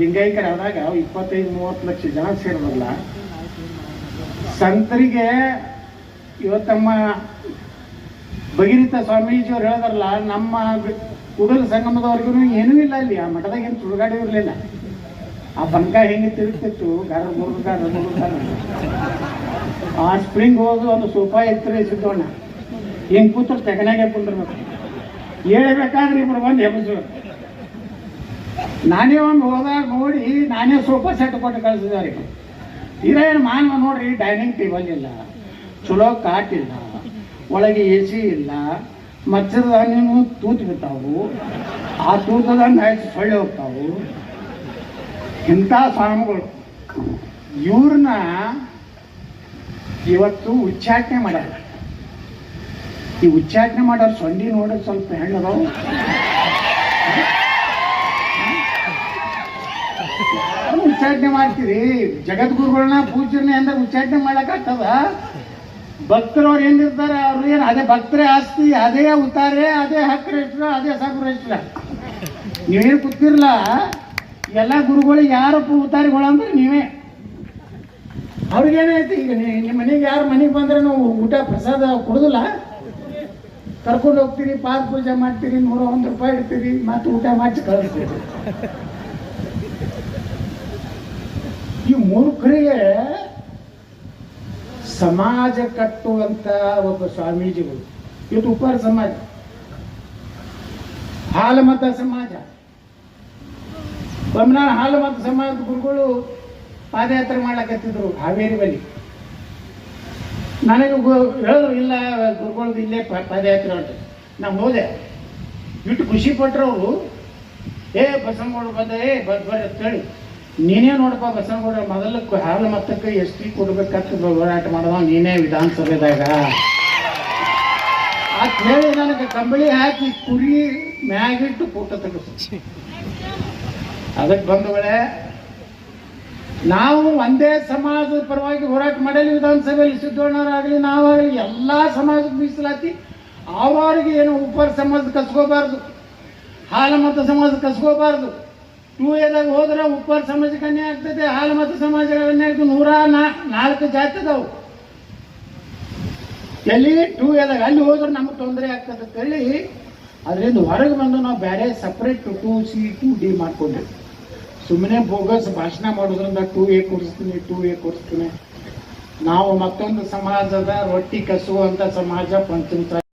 ಲಿಂಗೈಕ್ಯರ ಆದಾಗ ಇಪ್ಪತ್ತೈದು, ಮೂವತ್ತು ಲಕ್ಷ ಜನ ಸೇರಿದ್ರಲ್ಲ ಸಂತರಿಗೆ ಇವತ್ತಮ್ಮ ಭಗೀರಥ ಸ್ವಾಮೀಜಿಯವ್ರು ಹೇಳಿದ್ರಲ್ಲ, ನಮ್ಮ ಕೂಡಲ ಸಂಗಮದವ್ರಿಗೂ ಏನೂ ಇಲ್ಲ ಇಲ್ಲಿ ಆ ಮಠದಾಗ ಏನು ತುಳುಗಾಡಿ ಇರಲಿಲ್ಲ. ಆ ಬಂಕ ಹೆಂಗೆ ತಿರುಗ್ತಿತ್ತು? ಗಾರ, ಮೂರು ಗಾರ ಮುರುಗ ಆ ಸ್ಪ್ರಿಂಗ್ ಹೋದು ಒಂದು ಸೋಫಾ ಎತ್ತರ ಸಿದ್ದೋಣ ಹೆಂಗ್ ಕೂತ್ರು ತೆಗನಾಗೆ ಕುಂದಿರ್ಬೇಕು. ಹೇಳ್ಬೇಕಾದ್ರೆ ಇಬ್ರು ಬಂದು ಹೆಬಸು ನಾನೇ ಒಂದು ಹೋದಾಗ ನೋಡಿ, ನಾನೇ ಸೋಫಾ ಸೆಟ್ ಕೊಟ್ಟು ಕಳಿಸಿದ್ದಾರೆ. ಇರೋ ಏನು ಮಾನವ ನೋಡ್ರಿ ಡೈನಿಂಗ್ ಟೇಬಲ್ ಇಲ್ಲ, ಚಲೋ ಕಾಟಿಲ್ಲ ಒಳಗೆ ಎ ಸಿ ಇಲ್ಲ ಮಚ್ಚರದಾನಿನೂ ತೂತು ಬಿಡ್ತಾವು ಆ ತೂತದ ಸೊಳ್ಳೆ ಹೋಗ್ತಾವು. ಇಂಥ ಸಾಮಗಳು ಇವ್ರನ್ನ ಇವತ್ತು ಉಚ್ಚಾಟನೆ ಮಾಡ್ಯಾರ. ಈ ಉಚ್ಚಾಟನೆ ಮಾಡೋರು ಸೊಂಡಿ ನೋಡೋದು ಸ್ವಲ್ಪ ಹೆಣ್ಣದವು. ಉಚ್ಚಾಟನೆ ಮಾಡ್ತೀರಿ? ಜಗದ್ಗುರುಗಳನ್ನ ಪೂಜ್ಯರನ್ನ ಎಂದ ಉಚ್ಚಾಟನೆ ಮಾಡಕ್ಕಾಗ್ತದ? ಭಕ್ತರವ್ರು ಏನಿರ್ತಾರೆ ಅವ್ರು ಏನು ಅದೇ ಭಕ್ತರೇ ಆಸ್ತಿ, ಅದೇ ಉತ್ತಾರೆ, ಅದೇ ಹಕ್ಕರೆಷ್ಟ್ರ ಅದೇ ಸಾಕುರೇಶ್ವರ ನೀವೇನು ಕೂತಿರ್ಲ? ಎಲ್ಲ ಗುರುಗಳು ಯಾರಪ್ಪ ಉತ್ತಾರಿಗಳು ಅಂದ್ರೆ ನೀವೇ. ಅವ್ರಿಗೇನಾಯ್ತು ಈಗ ನಿಮ್ಮ ಮನೆಗೆ ಯಾರು ಮನೆಗೆ ಬಂದ್ರೆ ನಾವು ಊಟ ಪ್ರಸಾದ ಕೊಡುದಿಲ್ಲ? ಕರ್ಕೊಂಡು ಹೋಗ್ತೀರಿ, ಪಾದ ಪೂಜೆ ಮಾಡ್ತೀರಿ ನೂರ ಒಂದು ರೂಪಾಯಿ ಇಡ್ತೀರಿ, ಮತ್ತೆ ಊಟ ಮಾಡಿ ಕಳಿಸ್ತೀರಿ. ಈ ಮೂರ್ಖರಿಗೆ ಸಮಾಜ ಕಟ್ಟುವಂತ ಒಬ್ಬ ಸ್ವಾಮೀಜಿಗಳು. ಇದು ಉಪಾರ ಸಮಾಜ. ಹಾಲಮತ ಸಮಾಜ. ಬಮ್ನಾಳ ಹಾಲಮತ ಸಮಾಜದ ಗುರುಗಳು ಪಾದಯಾತ್ರೆ ಮಾಡಕತ್ತಿದ್ರು ಹಾವೇರಿ ಬಳಿ. ನನಗೆ ಹೇಳಿದ್ರು ಇಲ್ಲ, ಗುರುಗಳದ್ದು ಇಲ್ಲೇ ಪಾದಯಾತ್ರೆ ಉಂಟು. ನಾವು ಹೋದೆ. ಇಟ್ಟು ಖುಷಿ ಪಟ್ರು ಅವರು ಏ ಬಸಮ್ಮ ಬಂದ ಏ ಬರ್ರಿ ಅಂತ ಹೇಳಿ. ನೀನೇ ನೋಡಪ್ಪ ಬಸನಗೌಡ ಮೊದಲು ಹಾಲ ಮತ್ತಕ್ಕೆ ಎಷ್ಟು ಕೊಡ್ಬೇಕಂತ ಹೋರಾಟ ಮಾಡದ ನೀನೇ ವಿಧಾನಸಭೆದಾಗ. ಆ ಹೇಳಿ ನನಗೆ ಕಂಬಳಿ ಹಾಕಿ ಕುರಿ ಮ್ಯಾಗಿಟ್ಟು ಫೋಟೋ ತೆಗೆಸಿ. ಅದಕ್ಕೆ ಬಂಧುಗಳೇ ನಾವು ಒಂದೇ ಸಮಾಜದ ಪರವಾಗಿ ಹೋರಾಟ ಮಾಡಲಿ, ವಿಧಾನಸಭೆಯಲ್ಲಿ ಸಿದ್ದಣ್ಣವರಾಗಲಿ ನಾವಾಗಲಿ ಎಲ್ಲ ಸಮಾಜದ ಮೀಸಲಾತಿ ಅವರಿಗೆ ಏನು ಉಪರ ಸಮಾಜ ಕಸ್ಕೋಬಾರ್ದು, ಹಾಲ ಸಮಾಜ ಕಸ್ಕೋಬಾರ್ದು. ಟೂ ಎದಾಗ ಹೋದ್ರೆ ಉಪ್ಪಾರ ಸಮಾಜ ಅನ್ಯಾಯ ಆಗ್ತದೆ, ಹಾಲು ಮತ್ತು ಸಮಾಜ ಅನ್ಯಾಯ ಆಗ್ತದೆ. ನೂರ ನಾಲ್ಕು ಜಾತಿ ಅದಾವು ಎಲ್ಲಿ? ಟೂ ಎದಾಗ ಅಲ್ಲಿ ಹೋದ್ರೆ ನಮಗೆ ತೊಂದರೆ ಆಗ್ತದೆ ಅಂತ ಅದರಿಂದ ಹೊರಗೆ ಬಂದು ನಾವು ಬೇರೆ separate two C two D ಮಾಡ್ಕೊಂಡ್ವಿ. ಸುಮ್ಮನೆ ಬೋಗಸ್ ಭಾಷಣ ಮಾಡೋದ್ರಿಂದ ಟೂ ಎ ಕೊಡಿಸ್ತೀನಿ ಟೂ ಎ ಕೊಡಿಸ್ತೀನಿ. ನಾವು ಮತ್ತೊಂದು ಸಮಾಜದ ರೊಟ್ಟಿ ಕಸುವಂಥ ಸಮಾಜ ಪಂಚಮತ